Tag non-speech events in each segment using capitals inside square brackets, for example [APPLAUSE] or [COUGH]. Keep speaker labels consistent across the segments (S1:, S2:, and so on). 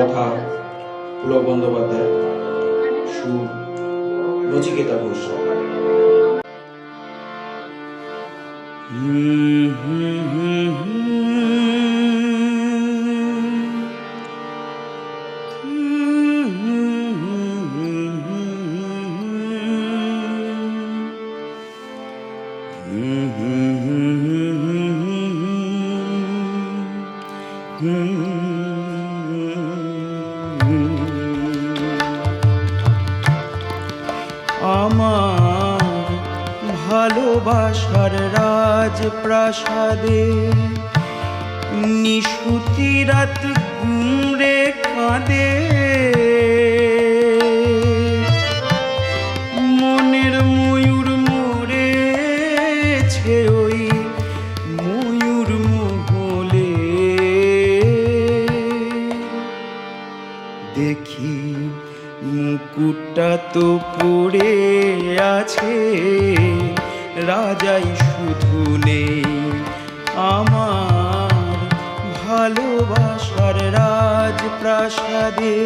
S1: কথা পুলক বন্দ্যোপাধ্যায় সুর নচিকেতা ঘোষ। [LAUGHS]
S2: আমার ভালোবাসার রাজ প্রাসাদে নিশুতি রাত ঘুমরে কাঁদে। মনের ময়ূর মরেছে ওই ময়ূর মহলে। দেখি মুকুটটা তো পড়ে আছে। রাজাই শুধু নেই আমার ভালোবাসার রাজপ্রাসাদে।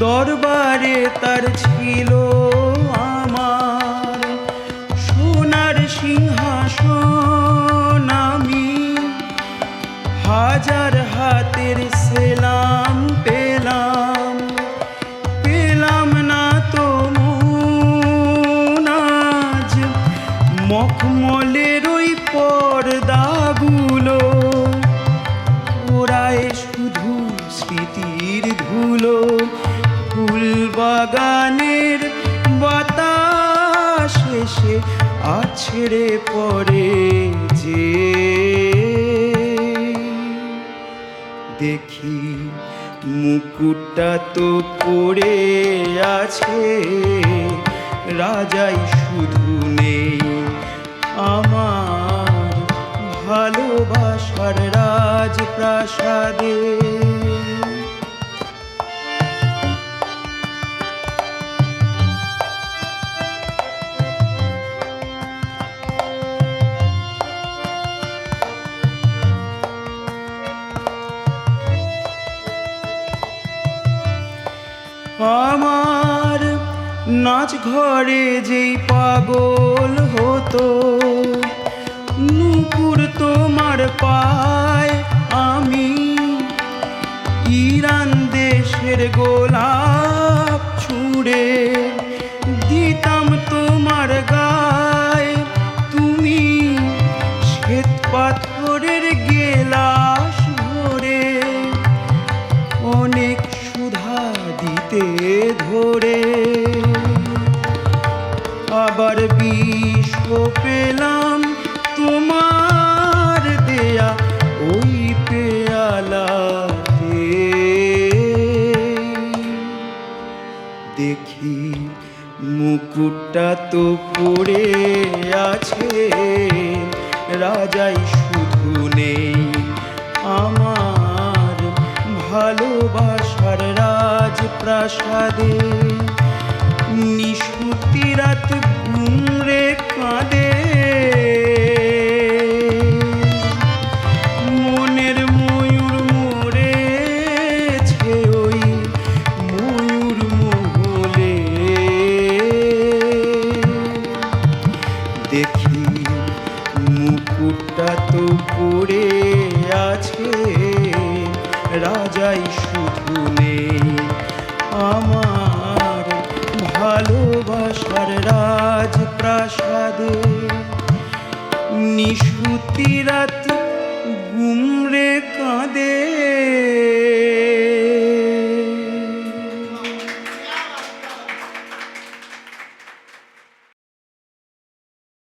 S2: দরবারে তার ছিল আমার। সোনার সিংহাসন আমি হাজার হাতের সেলাম আছড়ে পড়ে যে দেখি মুকুটটা তো পড়ে আছে। রাজাই শুধু নেই আমার ভালোবাসার রাজপ্রাসাদে। আমার নাচ ঘরে যেই পাগল হতো নুপুর তোমার পায় আমি। ইরান দেশের গোলাপ ছুঁড়ে ধরে আবার বিষ পেলাম তোমার দেয়া ওই পেয়ালাতে। দেখি মুকুটটা তো পড়ে আছে, রাজাই শুধু নেই আমার ভালোবাসার রাজপ্রাসাদে নিশুতি রাত ঘুমরে কাঁদে। মনের ময়ূর মরেছে ওই ময়ূর মহলে। দেখি মুকুটটা তো পড়ে আছে, রাজাই শুধু নেই। ভালোবাসার রাজপ্রাসাদে। নিশুতি রাত গুমরে কাঁদে